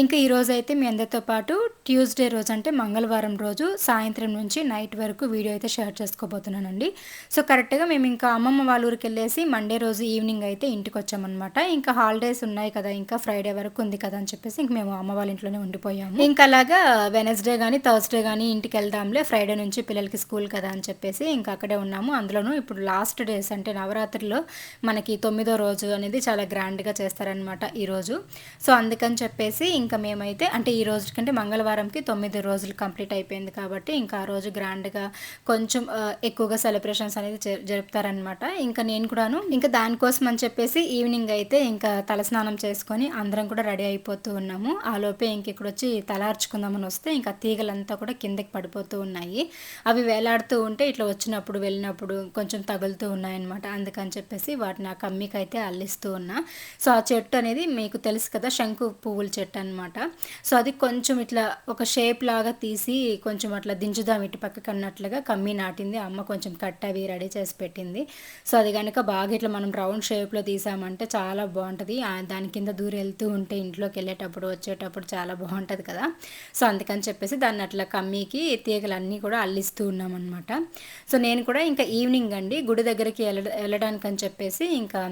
ఇంకా ఈ అయితే మీ అందరితో పాటు ట్యూస్డే రోజు అంటే మంగళవారం రోజు సాయంత్రం నుంచి నైట్ వరకు వీడియో అయితే షేర్ చేసుకోబోతున్నానండి. సో కరెక్ట్గా మేము ఇంకా అమ్మమ్మ వాళ్ళ ఊరికి వెళ్ళేసి మండే రోజు ఈవినింగ్ అయితే ఇంటికి వచ్చామన్నమాట. ఇంకా హాలిడేస్ ఉన్నాయి కదా ఇంకా ఫ్రైడే వరకు ఉంది కదా అని చెప్పేసి ఇంక మేము అమ్మ వాళ్ళ ఇంట్లోనే ఉండిపోయాము. ఇంకా అలాగా వెనస్డే కానీ థర్స్డే కానీ ఇంటికి వెళ్దాంలే ఫ్రైడే నుంచి పిల్లలకి స్కూల్ కదా అని చెప్పేసి ఇంకా అక్కడే ఉన్నాము. అందులోనూ ఇప్పుడు లాస్ట్ డేస్ అంటే నవరాత్రిలో మనకి తొమ్మిదో రోజు అనేది చాలా గ్రాండ్గా చేస్తారనమాట ఈరోజు సో అందుకని చెప్పేసి ఇంకా మేమైతే అంటే ఈ రోజు కంటే మంగళవారంకి తొమ్మిది రోజులు కంప్లీట్ అయిపోయింది కాబట్టి ఇంకా ఆ రోజు గ్రాండ్గా కొంచెం ఎక్కువగా సెలబ్రేషన్స్ అనేది జరుపుతారనమాట ఇంకా నేను కూడాను ఇంకా దానికోసం అని చెప్పేసి ఈవినింగ్ అయితే ఇంకా తలస్నానం చేసుకొని అందరం కూడా రెడీ అయిపోతూ ఉన్నాము. ఆ లోపే ఇంక ఇక్కడ వచ్చి తలార్చుకుందామని వస్తే ఇంకా తీగలంతా కూడా కిందకి పడిపోతూ ఉన్నాయి. అవి వేలాడుతూ ఉంటే ఇట్లా వచ్చినప్పుడు వెళ్ళినప్పుడు కొంచెం తగులుతూ ఉన్నాయన్నమాట. అందుకని చెప్పేసి వాటిని ఆ కమ్మికి అయితే అల్లిస్తూ ఉన్నా. సో ఆ చెట్టు అనేది మీకు తెలుసు కదా శంకు పువ్వుల చెట్టు అనమాట సో అది కొంచెం ఇట్లా ఒక షేప్ లాగా తీసి కొంచెం అట్లా దించుదాం ఇటు పక్కకి అన్నట్లుగా కమ్మి నాటింది. అమ్మ కొంచెం కట్ అవి రెడీ చేసి పెట్టింది. సో అది కనుక బాగా ఇట్లా మనం రౌండ్ షేప్లో తీసామంటే చాలా బాగుంటుంది. దాని కింద దూరం వెళ్తూ ఉంటే ఇంట్లోకి వెళ్ళేటప్పుడు వచ్చేటప్పుడు చాలా బాగుంటుంది కదా. సో అందుకని చెప్పేసి దాన్ని అట్లా కమ్మీకి తీగలన్నీ కూడా అల్లిస్తూ ఉన్నాం అనమాట సో నేను కూడా ఇంకా ఈవినింగ్ అండి గుడి దగ్గరికి వెళ్ళ వెళ్ళడానికి అని చెప్పేసి ఇంకా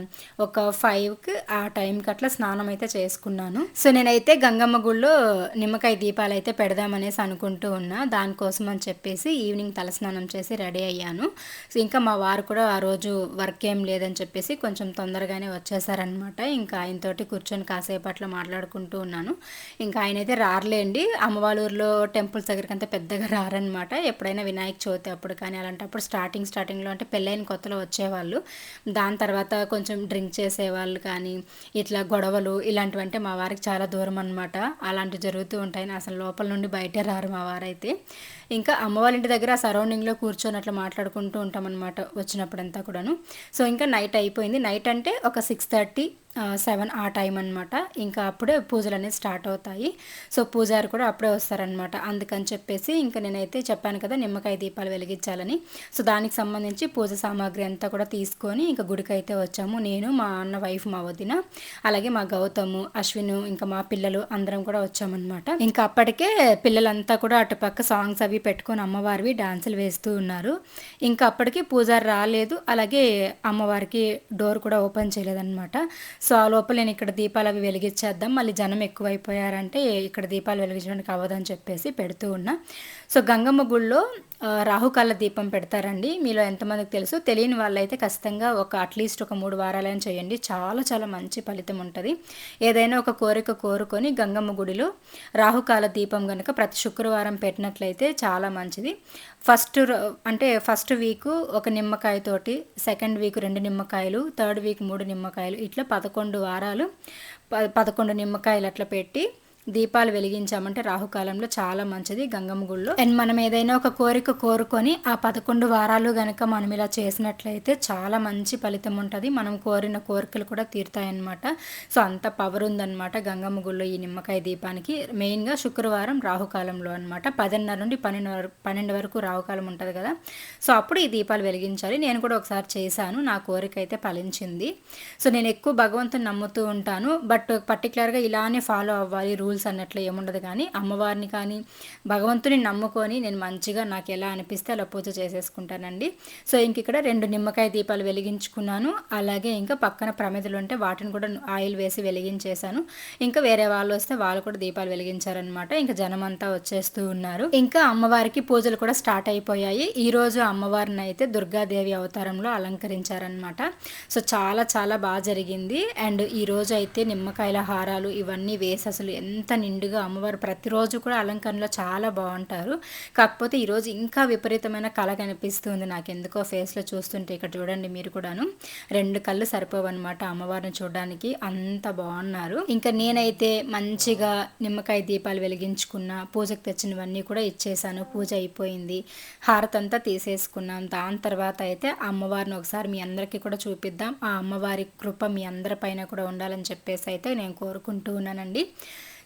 ఒక ఫైవ్కి ఆ టైంకి అట్లా స్నానం అయితే చేసుకున్నాను. సో నేనైతే గంగమ్మ గుళ్ళో నిమ్మకాయ దీపాలు అయితే పెడదామనేసి అనుకుంటూ ఉన్నా. దానికోసం అని చెప్పేసి ఈవినింగ్ తలస్నానం చేసి రెడీ అయ్యాను. సో ఇంకా మా వారు కూడా ఆ రోజు వర్క్ ఏం లేదని చెప్పేసి కొంచెం తొందరగానే వచ్చేసారనమాట ఇంకా ఆయనతోటి కూర్చొని కాసేపు అట్లా మాట్లాడుకుంటూ ఉన్నాను. ఇంకా ఆయన అయితే రారలేండి. అమ్మవాళ్ళూరులో టెంపుల్స్ దగ్గరికి అంత పెద్దగా రారనమాట ఎప్పుడైనా వినాయక చవితి అప్పుడు కానీ అలాంటప్పుడు స్టార్టింగ్ స్టార్టింగ్లో అంటే పెళ్ళైన కొత్తలో వచ్చేవాళ్ళు. దాని తర్వాత కొంచెం డ్రింక్ చేసేవాళ్ళు కానీ ఇట్లా గొడవలు ఇలాంటివంటే మా వారికి చాలా దూరం అనమాట అలాంటివి జరుగుతూ ఉంటాయి అసలు లోపల నుండి బయటే రారు మా వారైతే. ఇంకా అమ్మవారి ఇంటి దగ్గర సరౌండింగ్లో కూర్చొని అట్లా మాట్లాడుకుంటూ ఉంటామన్నమాట వచ్చినప్పుడంతా కూడాను. సో ఇంకా నైట్ అయిపోయింది. నైట్ అంటే ఒక సిక్స్ థర్టీ సెవెన్ ఆ టైం అనమాట ఇంకా అప్పుడే పూజలు అనేది స్టార్ట్ అవుతాయి. సో పూజారి కూడా అప్పుడే వస్తారనమాట అందుకని చెప్పేసి ఇంకా నేనైతే చెప్పాను కదా నిమ్మకాయ దీపాలు వెలిగించాలని. సో దానికి సంబంధించి పూజ సామాగ్రి అంతా కూడా తీసుకొని ఇంకా గుడికి అయితే వచ్చాము. నేను మా అన్న వైఫ్ మా వదిన అలాగే మా గౌతము అశ్విను ఇంకా మా పిల్లలు అందరం కూడా వచ్చామన్నమాట. ఇంకా అప్పటికే పిల్లలంతా కూడా అటుపక్క సాంగ్స్ అవి పెట్టుకొని అమ్మవారివి డాన్సులు వేస్తూ ఉన్నారు. ఇంకా అప్పటికి పూజారి రాలేదు. అలాగే అమ్మవారికి డోర్ కూడా ఓపెన్ చేయలేదన్నమాట. సో ఆ లోపల నేను ఇక్కడ దీపాలు అవి వెలిగించేద్దాం. మళ్ళీ జనం ఎక్కువైపోయారంటే ఇక్కడ దీపాలు వెలిగించడానికి అవ్వదని చెప్పేసి పెడుతూ ఉన్నా. సో గంగమ్మ గుళ్ళో రాహుకాల దీపం పెడతారండి. మీలో ఎంతమందికి తెలుసు? తెలియని వాళ్ళైతే ఖచ్చితంగా ఒక అట్లీస్ట్ ఒక మూడు వారాలైనా చేయండి. చాలా చాలా మంచి ఫలితం ఉంటుంది. ఏదైనా ఒక కోరిక కోరుకొని గంగమ్మ గుడిలో రాహుకాల దీపం కనుక ప్రతి శుక్రవారం పెట్టినట్లయితే చాలా మంచిది. ఫస్ట్ అంటే ఫస్ట్ వీక్ ఒక నిమ్మకాయతోటి సెకండ్ వీక్ రెండు నిమ్మకాయలు థర్డ్ వీక్ మూడు నిమ్మకాయలు ఇట్లా పదకొండు వారాలు పదకొండు నిమ్మకాయలు అట్లా పెట్టి దీపాలు వెలిగించామంటే రాహుకాలంలో చాలా మంచిది గంగమ్మ గుళ్ళు. అండ్ మనం ఏదైనా ఒక కోరిక కోరుకొని ఆ పదకొండు వారాలు గనక మనం ఇలా చేసినట్లయితే చాలా మంచి ఫలితం ఉంటుంది. మనం కోరిన కోరికలు కూడా తీరుతాయన్నమాట. సో అంత పవర్ ఉందన్నమాట గంగమ్మ గుళ్ళో ఈ నిమ్మకాయ దీపానికి. మెయిన్గా శుక్రవారం రాహుకాలంలో అనమాట పదిన్నర నుండి పన్నెండు వరకు పన్నెండు వరకు రాహుకాలం ఉంటుంది కదా. సో అప్పుడు ఈ దీపాలు వెలిగించాలి. నేను కూడా ఒకసారి చేశాను. నా కోరిక అయితే ఫలించింది. సో నేను ఎక్కువ భగవంతుని నమ్ముతూ ఉంటాను. బట్ పర్టికులర్గా ఇలానే ఫాలో అవ్వాలి రూల్స్ రూల్స్ అన్నట్లు ఏముండదు కానీ అమ్మవారిని కానీ భగవంతుని నమ్ముకొని నేను మంచిగా నాకు ఎలా అనిపిస్తే అలా పూజ చేసేసుకుంటానండి. సో ఇంక ఇక్కడ రెండు నిమ్మకాయ దీపాలు వెలిగించుకున్నాను. అలాగే ఇంకా పక్కన ప్రమిదలు ఉంటే వాటిని కూడా ఆయిల్ వేసి వెలిగించేశాను. ఇంకా వేరే వాళ్ళు వస్తే వాళ్ళు కూడా దీపాలు వెలిగించారనమాట ఇంకా జనం అంతా వచ్చేస్తూ ఉన్నారు. ఇంకా అమ్మవారికి పూజలు కూడా స్టార్ట్ అయిపోయాయి. ఈ రోజు అమ్మవారిని అయితే దుర్గాదేవి అవతారంలో అలంకరించారనమాట సో చాలా చాలా బాగా జరిగింది. అండ్ ఈ రోజు అయితే నిమ్మకాయల హారాలు ఇవన్నీ వేసి అసలు ఎంత ఎంత నిండుగా అమ్మవారు ప్రతిరోజు కూడా అలంకరణలో చాలా బాగుంటారు. కాకపోతే ఈరోజు ఇంకా విపరీతమైన కళ కనిపిస్తుంది. నాకు ఎందుకో ఫేస్లో చూస్తుంటే ఇక్కడ చూడండి మీరు కూడాను. రెండు కళ్ళు సరిపోవన్నమాట అమ్మవారిని చూడడానికి. అంత బాగున్నారు. ఇంకా నేనైతే మంచిగా నిమ్మకాయ దీపాలు వెలిగించుకున్న పూజకు తెచ్చినవన్నీ కూడా ఇచ్చేసాను. పూజ అయిపోయింది. హారతంతా తీసేసుకున్నాం. దాని తర్వాత అయితే అమ్మవారిని ఒకసారి మీ అందరికీ కూడా చూపిద్దాం. ఆ అమ్మవారి కృప మీ అందరి పైన కూడా ఉండాలని చెప్పేసి అయితే నేను కోరుకుంటూ ఉన్నానండి.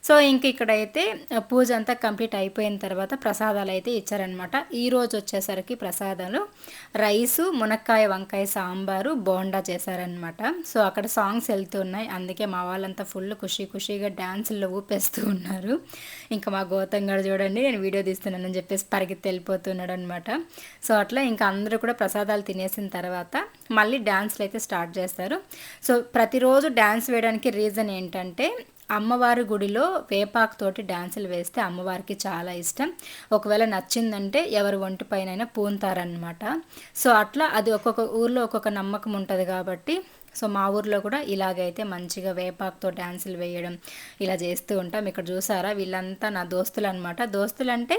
సో ఇంక ఇక్కడైతే పూజ అంతా కంప్లీట్ అయిపోయిన తర్వాత ప్రసాదాలు అయితే ఇచ్చారనమాట ఈరోజు వచ్చేసరికి ప్రసాదాలు. రైసు మునక్కాయ వంకాయ సాంబారు బోండా చేశారనమాట సో అక్కడ సాంగ్స్ వెళ్తున్నాయి అందుకే మా వాళ్ళంతా ఫుల్ ఖుషీ ఖుషీగా డ్యాన్సుల్లో ఊపేస్తూ ఉన్నారు. ఇంకా మా గౌతమ్ గారు చూడండి నేను వీడియో తీస్తున్నానని చెప్పేసి పరిగెత్తి వెళ్ళిపోతున్నాడు అనమాట సో అట్లా ఇంకా అందరూ కూడా ప్రసాదాలు తినేసిన తర్వాత మళ్ళీ డ్యాన్స్లు అయితే స్టార్ట్ చేస్తారు. సో ప్రతిరోజు డ్యాన్స్ వేయడానికి రీజన్ ఏంటంటే అమ్మవారి గుడిలో వేపాకుతోటి డ్యాన్సులు వేస్తే అమ్మవారికి చాలా ఇష్టం. ఒకవేళ నచ్చిందంటే ఎవరి ఒంటి పైన పూంతారనమాట సో అట్లా అది ఒక్కొక్క ఊర్లో ఒక్కొక్క నమ్మకం ఉంటుంది కాబట్టి సో మా ఊర్లో కూడా ఇలాగైతే మంచిగా వేపాకుతో డ్యాన్సులు వేయడం ఇలా చేస్తూ ఉంటాం. ఇక్కడ చూసారా? వీళ్ళంతా నా దోస్తులు అనమాట దోస్తులు అంటే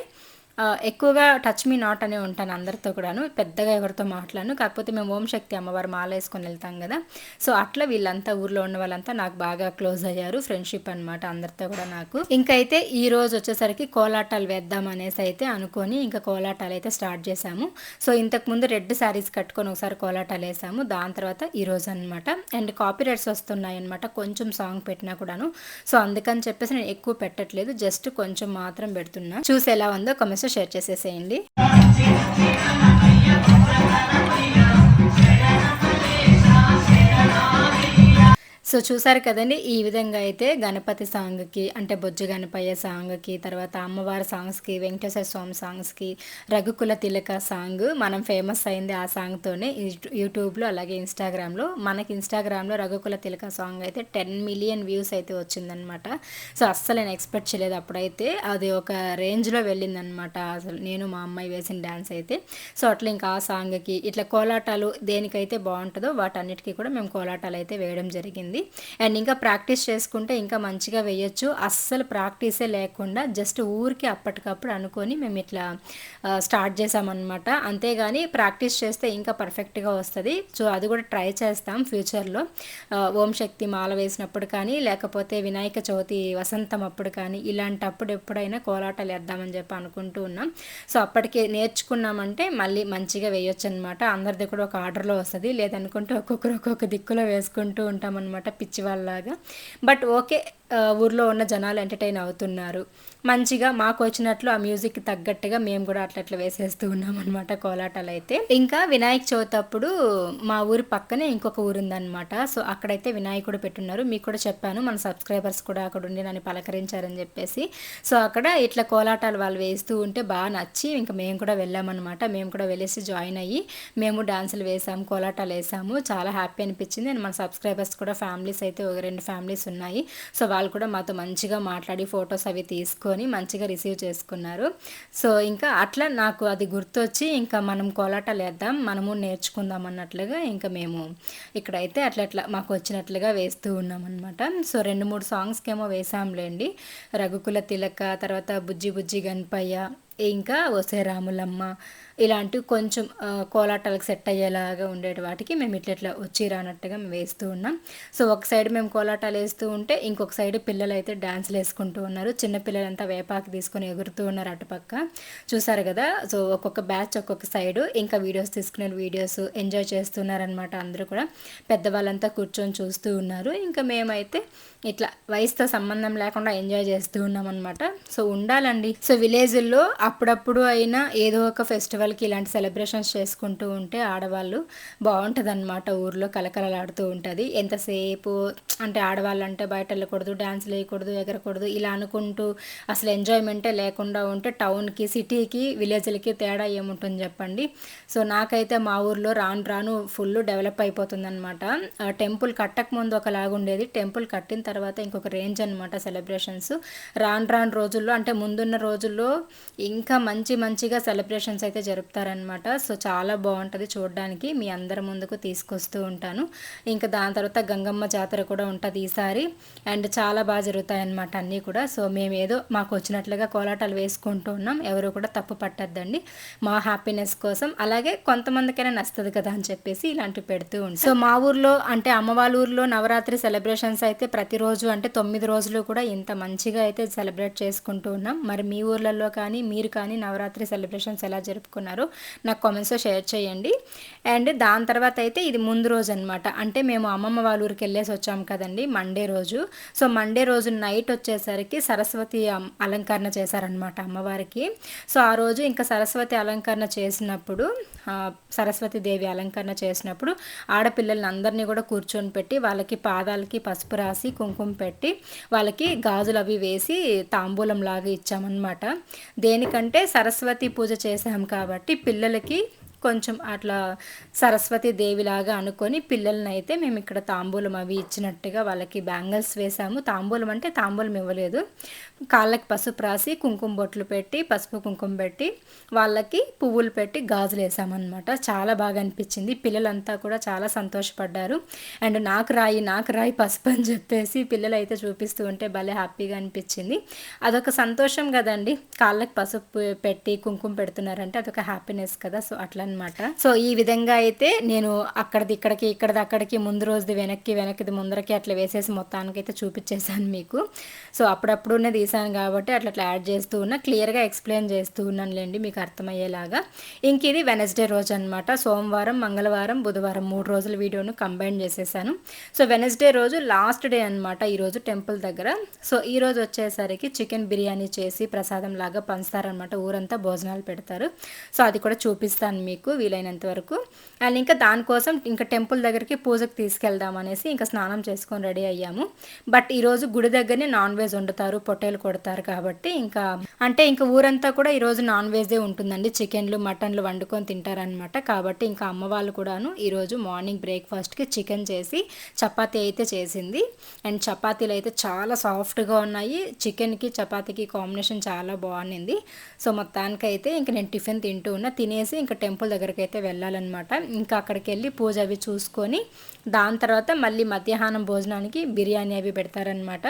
ఎక్కువగా టచ్ మీ నాట్ అనే ఉంటాను అందరితో కూడాను. పెద్దగా ఎవరితో మాట్లాడను. కాకపోతే మేము ఓం శక్తి అమ్మవారు మాల వేసుకొని వెళ్తాం కదా. సో అట్లా వీళ్ళంతా ఊర్లో ఉన్న వాళ్ళంతా నాకు బాగా క్లోజ్ అయ్యారు. ఫ్రెండ్షిప్ అనమాట అందరితో కూడా నాకు. ఇంకైతే ఈ రోజు వచ్చేసరికి కోలాటాలు వేద్దాం అనేసి అయితే అనుకొని ఇంకా కోలాటాలు అయితే స్టార్ట్ చేశాము. సో ఇంతకు ముందు రెడ్ శారీస్ కట్టుకొని ఒకసారి కోలాటాలు వేసాము. దాని తర్వాత ఈ రోజు అనమాట అండ్ కాపీ రైట్స్ వస్తున్నాయి అనమాట కొంచెం సాంగ్ పెట్టినా కూడాను. సో అందుకని చెప్పేసి నేను ఎక్కువ పెట్టట్లేదు. జస్ట్ కొంచెం మాత్రం పెడుతున్నా. చూసి ఎలా ఉందో కమెంట్స్ షేర్ చేసేసేయండి. సో చూసారు కదండి ఈ విధంగా అయితే గణపతి సాంగ్కి అంటే బొజ్జు గణపయ్య సాంగ్కి తర్వాత అమ్మవారి సాంగ్స్కి వెంకటేశ్వర స్వామి సాంగ్స్కి రఘుకుల తిలక సాంగ్ మనం ఫేమస్ అయింది ఆ సాంగ్తోనే. యూట్యూబ్లో అలాగే ఇన్స్టాగ్రామ్లో మనకి ఇన్స్టాగ్రామ్లో రఘుకుల తిలక సాంగ్ అయితే టెన్ మిలియన్ వ్యూస్ అయితే వచ్చిందనమాట సో అస్సలు నేను ఎక్స్పెక్ట్ చేయలేదు అప్పుడైతే. అది ఒక రేంజ్లో వెళ్ళిందనమాట అసలు నేను మా అమ్మాయి వేసిన డ్యాన్స్ అయితే. సో అట్లా ఇంకా ఆ సాంగ్కి ఇట్లా కోలాటాలు దేనికైతే బాగుంటుందో వాటన్నిటికీ కూడా మేము కోలాటాలు అయితే వేయడం జరిగింది. అండ్ ఇంకా ప్రాక్టీస్ చేసుకుంటే ఇంకా మంచిగా వేయొచ్చు. అస్సలు ప్రాక్టీసే లేకుండా జస్ట్ ఊరికి అప్పటికప్పుడు అనుకొని మేము ఇట్లా స్టార్ట్ చేసామన్నమాట. అంతేగాని ప్రాక్టీస్ చేస్తే ఇంకా పర్ఫెక్ట్గా వస్తుంది. సో అది కూడా ట్రై చేస్తాం ఫ్యూచర్లో. ఓం శక్తి మాల వేసినప్పుడు కానీ లేకపోతే వినాయక చవితి వసంతం అప్పుడు కానీ ఇలాంటప్పుడు ఎప్పుడైనా కోలాటాలు వేద్దామని చెప్పి అనుకుంటూ ఉన్నాం. సో అప్పటికే నేర్చుకున్నామంటే మళ్ళీ మంచిగా వేయొచ్చు అనమాట అందరిది కూడా ఒక ఆర్డర్లో వస్తుంది. లేదనుకుంటే ఒక్కొక్కరు ఒక్కొక్క దిక్కులో వేసుకుంటూ ఉంటామన్నమాట. పిచ్చి వాళ్ళలాగా బట్ ఓకే ఊర్లో ఉన్న జనాలు ఎంటర్టైన్ అవుతున్నారు. మంచిగా మాకు వచ్చినట్లు ఆ మ్యూజిక్ తగ్గట్టుగా మేము కూడా అట్లా అట్లా వేసేస్తూ ఉన్నాం అనమాట కోలాటాలు అయితే ఇంకా వినాయక చవితి అప్పుడు మా ఊరి పక్కనే ఇంకొక ఊరు ఉందన్నమాట. సో అక్కడైతే వినాయకుడు పెట్టున్నారు. మీకు కూడా చెప్పాను మన సబ్స్క్రైబర్స్ కూడా అక్కడ ఉండి నన్ను పలకరించారని చెప్పేసి. సో అక్కడ ఇట్లా కోలాటాలు వాళ్ళు వేస్తూ ఉంటే బాగా నచ్చి ఇంకా మేము కూడా వెళ్ళామన్నమాట. మేము కూడా వెళ్ళేసి జాయిన్ అయ్యి మేము డాన్సులు వేసాము కోలాటాలు వేసాము. చాలా హ్యాపీ అనిపించింది. అండ్ మన సబ్స్క్రైబర్స్ కూడా ఫ్యామిలీస్ అయితే ఒక రెండు ఫ్యామిలీస్ ఉన్నాయి. సో వాళ్ళు కూడా మాతో మంచిగా మాట్లాడి ఫొటోస్ అవి తీసుకొని మంచిగా రిసీవ్ చేసుకున్నారు. సో ఇంకా అట్లా నాకు అది గుర్తొచ్చి ఇంకా మనం కోలాటాలు వేద్దాం మనము నేర్చుకుందాం అన్నట్లుగా ఇంకా మేము ఇక్కడైతే అట్లా అట్లా మాకు వచ్చినట్లుగా వేస్తూ ఉన్నాం అనమాట సో రెండు మూడు సాంగ్స్కి ఏమో వేసాంలేండి రఘుకుల తిలక తర్వాత బుజ్జి బుజ్జి గణపయ్య ఇంకా వసే రాములమ్మ ఇలాంటివి కొంచెం కోలాటాలకు సెట్ అయ్యేలాగా ఉండేటి వాటికి మేము ఇట్లా ఇట్లా వచ్చి రానట్టుగా మేము వేస్తూ ఉన్నాం. సో ఒక సైడ్ మేము కోలాటాలు వేస్తూ ఉంటే ఇంకొక సైడ్ పిల్లలు అయితే డ్యాన్స్లు వేసుకుంటూ ఉన్నారు. చిన్న పిల్లలంతా వేపాకి తీసుకొని ఎగురుతూ ఉన్నారు అటుపక్క. చూసారు కదా? సో ఒక్కొక్క బ్యాచ్ ఒక్కొక్క సైడ్. ఇంకా వీడియోస్ తీసుకునే వీడియోస్ ఎంజాయ్ చేస్తున్నారనమాట అందరూ కూడా. పెద్దవాళ్ళంతా కూర్చొని చూస్తూ ఉన్నారు. ఇంకా మేమైతే ఇట్లా వయసుతో సంబంధం లేకుండా ఎంజాయ్ చేస్తూ ఉన్నాం అనమాట సో ఉండాలండి. సో విలేజ్ల్లో అప్పుడప్పుడు అయినా ఏదో ఒక ఫెస్టివల్ పిల్లలకి ఇలాంటి సెలబ్రేషన్స్ చేసుకుంటూ ఉంటే ఆడవాళ్ళు బాగుంటుందన్నమాట. ఊర్లో కలకలలాడుతూ ఉంటుంది. ఎంతసేపు అంటే ఆడవాళ్ళు అంటే బయట వెళ్ళకూడదు డ్యాన్స్ వేయకూడదు ఎగరకూడదు ఇలా అనుకుంటూ అసలు ఎంజాయ్మెంటే లేకుండా ఉంటే టౌన్కి సిటీకి విలేజ్లకి తేడా ఏముంటుంది చెప్పండి? సో నాకైతే మా ఊర్లో రాను రాను ఫుల్ డెవలప్ అయిపోతుందన్నమాట. టెంపుల్ కట్టక ముందు ఒకలాగుండేది. టెంపుల్ కట్టిన తర్వాత ఇంకొక రేంజ్ అనమాట సెలబ్రేషన్స్. రాను రాను రోజుల్లో అంటే ముందున్న రోజుల్లో ఇంకా మంచి మంచిగా సెలబ్రేషన్స్ అయితే జరుపుతారనమాట సో చాలా బాగుంటుంది చూడడానికి. మీ అందరి ముందుకు తీసుకొస్తూ ఉంటాను. ఇంకా దాని తర్వాత గంగమ్మ జాతర కూడా ఉంటుంది ఈసారి. అండ్ చాలా బాగా జరుగుతాయి అన్నమాట అన్నీ కూడా. సో మేము ఏదో మాకు వచ్చినట్లుగా కోలాటాలు వేసుకుంటూ ఉన్నాం. ఎవరు కూడా తప్పు పట్టద్దండి. మా హ్యాపీనెస్ కోసం. అలాగే కొంతమందికైనా నచ్చుతుంది కదా అని చెప్పేసి ఇలాంటివి పెడుతూ ఉంటాం. సో మా ఊర్లో అంటే అమ్మవాళ్ళ ఊర్లో నవరాత్రి సెలబ్రేషన్స్ అయితే ప్రతిరోజు అంటే తొమ్మిది రోజులు కూడా ఇంత మంచిగా అయితే సెలబ్రేట్ చేసుకుంటూ ఉన్నాం. మరి మీ ఊర్లలో కానీ మీరు కానీ నవరాత్రి సెలబ్రేషన్స్ ఎలా జరుపుకున్నారు? అనుకున్నారు నాకు కామెంట్స్లో షేర్ చేయండి. అండ్ దాని తర్వాత అయితే ఇది ముందు రోజు అనమాట అంటే మేము అమ్మమ్మ వాళ్ళ ఊరికి వెళ్ళేసి వచ్చాము కదండి మండే రోజు. సో మండే రోజు నైట్ వచ్చేసరికి సరస్వతి అలంకరణ చేశారనమాట అమ్మవారికి. సో ఆ రోజు ఇంకా సరస్వతి అలంకరణ చేసినప్పుడు సరస్వతి దేవి అలంకరణ చేసినప్పుడు ఆడపిల్లల్ని అందరినీ కూడా కూర్చొని పెట్టి వాళ్ళకి పాదాలకి పసుపు రాసి కుంకుమ పెట్టి వాళ్ళకి గాజులు అవి వేసి తాంబూలం లాగా ఇచ్చామన్నమాట. దేనికంటే సరస్వతి పూజ చేసాం కాబట్టి కాబట్టి పిల్లలకి కొంచెం అట్లా సరస్వతి దేవిలాగా అనుకొని పిల్లల్ని అయితే మేము ఇక్కడ తాంబూలం అవి ఇచ్చినట్టుగా వాళ్ళకి బ్యాంగిల్స్ వేసాము. తాంబూలం అంటే తాంబూలం ఇవ్వలేదు. కాళ్ళకి పసుపు రాసి కుంకుమ బొట్లు పెట్టి పసుపు కుంకుమ పెట్టి వాళ్ళకి పువ్వులు పెట్టి గాజులు వేసామన్నమాట. చాలా బాగా అనిపించింది. పిల్లలంతా కూడా చాలా సంతోషపడ్డారు. అండ్ నాకు రాయి నాకు రాయి పసుపు అని చెప్పేసి పిల్లలు అయితే చూపిస్తూ ఉంటే భలే హ్యాపీగా అనిపించింది. అదొక సంతోషం కదండి. కాళ్ళకి పసుపు పెట్టి కుంకుమ పెడుతున్నారంటే అదొక హ్యాపీనెస్ కదా. సో అట్లా అనమాట సో ఈ విధంగా అయితే నేను అక్కడిది ఇక్కడికి ఇక్కడిది అక్కడికి ముందు రోజుది వెనక్కి వెనక్కిది ముందరకి అట్లా వేసేసి మొత్తానికి అయితే చూపించేశాను మీకు. సో అప్పుడప్పుడునే తీసాను కాబట్టి అట్లా అట్లా యాడ్ చేస్తూ ఉన్నా క్లియర్గా ఎక్స్ప్లెయిన్ చేస్తూ ఉన్నానులేండి మీకు అర్థమయ్యేలాగా. ఇంక ఇది వెనస్డే రోజు అనమాట సోమవారం మంగళవారం బుధవారం మూడు రోజుల వీడియోను కంబైన్ చేసేసాను. సో వెనస్డే రోజు లాస్ట్ డే అనమాట ఈరోజు టెంపుల్ దగ్గర. సో ఈరోజు వచ్చేసరికి చికెన్ బిర్యానీ చేసి ప్రసాదం లాగా పంచుతారనమాట ఊరంతా భోజనాలు పెడతారు. సో అది కూడా చూపిస్తాను మీకు. మీకు వీలైనంత వరకు. అండ్ ఇంకా దానికోసం ఇంకా టెంపుల్ దగ్గరికి పూజకు తీసుకెళ్దాం అనేసి ఇంకా స్నానం చేసుకొని రెడీ అయ్యాము. బట్ ఈరోజు గుడి దగ్గరనే నాన్ వెజ్ వండుతారు పొట్టేలు కొడతారు కాబట్టి ఇంకా అంటే ఇంకా ఊరంతా కూడా ఈరోజు నాన్ వెజే ఉంటుందండి. చికెన్లు మటన్లు వండుకొని తింటారనమాట కాబట్టి ఇంకా అమ్మ వాళ్ళు కూడాను ఈరోజు మార్నింగ్ బ్రేక్ఫాస్ట్కి చికెన్ చేసి చపాతీ అయితే చేసింది. అండ్ చపాతీలు అయితే చాలా సాఫ్ట్గా ఉన్నాయి. చికెన్కి చపాతీకి కాంబినేషన్ చాలా బాగుంది. సో మొత్తానికైతే ఇంకా నేను టిఫిన్ తింటూ ఉన్నా. తినేసి ఇంకా టెంపుల్ దగ్గరికి అయితే వెళ్ళాలన్నమాట. ఇంకా అక్కడికి వెళ్ళి పూజ అవి చూసుకొని దాని తర్వాత మళ్ళీ మధ్యాహ్నం భోజనానికి బిర్యానీ అవి పెడతారనమాట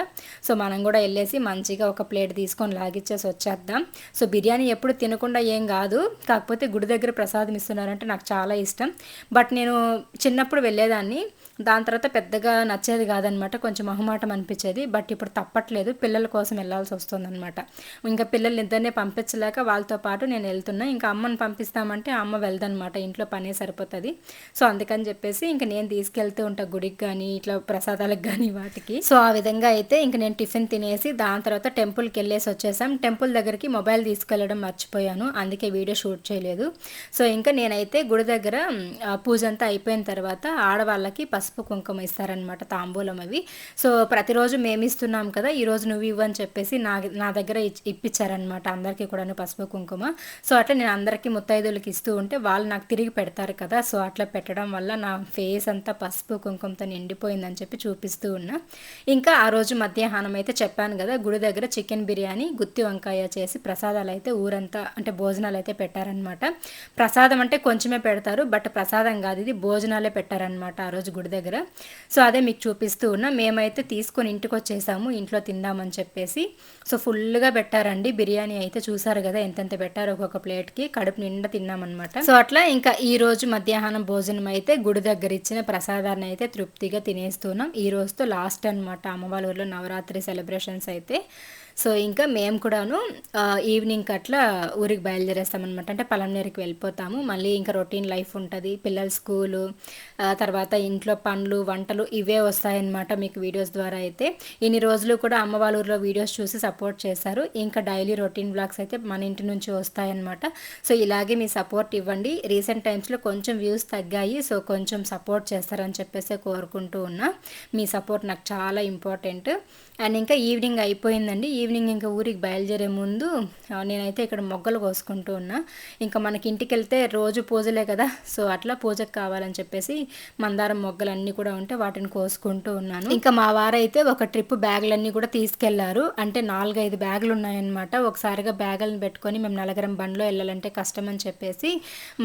సో మనం కూడా వెళ్ళేసి మంచిగా ఒక ప్లేట్ తీసుకొని లాగిచ్చేసి వచ్చేద్దాం. సో బిర్యానీ ఎప్పుడు తినకుండా ఏం కాదు. కాకపోతే గుడి దగ్గర ప్రసాదం ఇస్తున్నారంటే నాకు చాలా ఇష్టం. బట్ నేను చిన్నప్పుడు వెళ్ళేదాన్ని. దాని తర్వాత పెద్దగా నచ్చేది కాదనమాట. కొంచెం మొహమాటం అనిపించేది. బట్ ఇప్పుడు తప్పట్లేదు. పిల్లల కోసం వెళ్ళాల్సి వస్తుందన్నమాట ఇంకా పిల్లలు ఇద్దరినే పంపించలేక వాళ్ళతో పాటు నేను వెళ్తున్నా. ఇంకా అమ్మని పంపిస్తామంటే అమ్మ వెళ్దనమాట. ఇంట్లో పనే సరిపోతుంది. సో అందుకని చెప్పేసి ఇంకా నేను తీసుకెళ్తూ ఉంటా గుడికి కానీ ఇట్లా ప్రసాదాలకు కానీ వాటికి. సో ఆ విధంగా అయితే ఇంక నేను టిఫిన్ తినేసి దాని తర్వాత టెంపుల్కి వెళ్ళేసి వచ్చేసాం. టెంపుల్ దగ్గరికి మొబైల్ తీసుకెళ్ళడం మర్చిపోయాను. అందుకే వీడియో షూట్ చేయలేదు. సో ఇంకా నేనైతే గుడి దగ్గర పూజ అంతా అయిపోయిన తర్వాత ఆడవాళ్ళకి పసుపు పసుపు కుంకుమ ఇస్తారనమాట తాంబూలం అవి. సో ప్రతిరోజు మేము ఇస్తున్నాం కదా ఈరోజు నువ్వు ఇవ్వని చెప్పేసి నా నా దగ్గర ఇప్పించారనమాట అందరికీ కూడా పసుపు కుంకుమ. సో అట్లా నేను అందరికీ ముత్తైదులకి ఇస్తూ ఉంటే వాళ్ళు నాకు తిరిగి పెడతారు కదా సో అట్లా పెట్టడం వల్ల నా ఫేస్ అంతా పసుపు కుంకుమతో నిండిపోయిందని చెప్పి చూపిస్తూ ఉన్నా. ఇంకా ఆ రోజు మధ్యాహ్నం అయితే చెప్పాను కదా గుడి దగ్గర చికెన్ బిర్యానీ గుత్తి వంకాయ చేసి ప్రసాదాలు అయితే ఊరంతా అంటే భోజనాలు అయితే పెట్టారనమాట ప్రసాదం అంటే కొంచెమే పెడతారు బట్ ప్రసాదం కాదు ఇది భోజనాలే పెట్టారనమాట ఆ రోజు గుడి దగ్గర సో అదే మీకు చూపిస్తూ ఉన్నా. మేమైతే తీసుకొని ఇంటికి వచ్చేసాము. ఇంట్లో తిందామని చెప్పేసి. సో ఫుల్గా పెట్టారండి. బిర్యానీ అయితే చూసారు కదా ఎంతెంత పెట్టారు ఒక్కొక్క ప్లేట్కి. కడుపు నిండా తిన్నామన్నమాట. సో అట్లా ఇంకా ఈ రోజు మధ్యాహ్నం భోజనం అయితే గుడి దగ్గర ఇచ్చిన ప్రసాదాన్ని అయితే తృప్తిగా తినేస్తున్నాం ఈ రోజుతో లాస్ట్ అనమాట అమ్మవారి ఊర్లో నవరాత్రి సెలబ్రేషన్స్ అయితే సో ఇంకా మేము కూడాను ఈవినింగ్ అట్లా ఊరికి బయలుదేరేస్తామన్నమాట. అంటే పలంనేరుకి వెళ్ళిపోతాము. మళ్ళీ ఇంకా రొటీన్ లైఫ్ ఉంటుంది. పిల్లల స్కూలు తర్వాత ఇంట్లో పనులు వంటలు ఇవే వస్తాయన్నమాట మీకు వీడియోస్ ద్వారా అయితే. ఇన్ని రోజులు కూడా అమ్మ వాళ్ళ ఊరిలో వీడియోస్ చూసి సపోర్ట్ చేశారు. ఇంకా డైలీ రొటీన్ బ్లాగ్స్ అయితే మన ఇంటి నుంచి వస్తాయన్నమాట. సో ఇలాగే మీ సపోర్ట్ ఇవ్వండి. రీసెంట్ టైమ్స్లో కొంచెం వ్యూస్ తగ్గాయి. సో కొంచెం సపోర్ట్ చేస్తారని చెప్పేసి కోరుకుంటూ ఉన్నా. మీ సపోర్ట్ నాకు చాలా ఇంపార్టెంట్ అండ్ ఇంకా ఈవినింగ్ అయిపోయిందండి. ఈవినింగ్ ఇంకా ఊరికి బయలుదేరే ముందు నేనైతే ఇక్కడ మొగ్గలు కోసుకుంటూ ఉన్నా. ఇంకా మనకి ఇంటికి వెళ్తే రోజు పూజలే కదా సో అట్లా పూజకు కావాలని చెప్పేసి మందారం మొగ్గలు అన్నీ కూడా ఉంటే వాటిని కోసుకుంటూ ఉన్నాను. ఇంకా మా వారైతే ఒక ట్రిప్ బ్యాగులన్నీ కూడా తీసుకెళ్ళారు. అంటే నాలుగైదు బ్యాగులు ఉన్నాయన్నమాట. ఒకసారిగా బ్యాగులను పెట్టుకొని మేము నలగరం బండ్లో వెళ్ళాలంటే కష్టం అని చెప్పేసి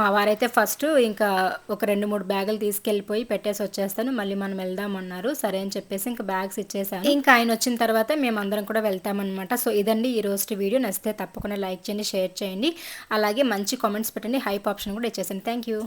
మా వారైతే ఫస్ట్ ఇంకా ఒక రెండు మూడు బ్యాగులు తీసుకెళ్ళిపోయి పెట్టేసి వచ్చేస్తాను. మళ్ళీ మనం వెళ్దామన్నారు సరే అని చెప్పేసి ఇంకా బ్యాగ్స్ ఇచ్చేసాను. ఇంకా ఆయన వచ్చిన తర్వాత మేము అందరం కూడా వెళ్తామన్నమాట. సో ఇదండి ఈ రోజు వీడియో. నచ్చితే తప్పకుండా లైక్ చేయండి షేర్ చేయండి. అలాగే మంచి కామెంట్స్ పెట్టండి. హైప్ ఆప్షన్ కూడా ఇచ్చేసాను. Thank you.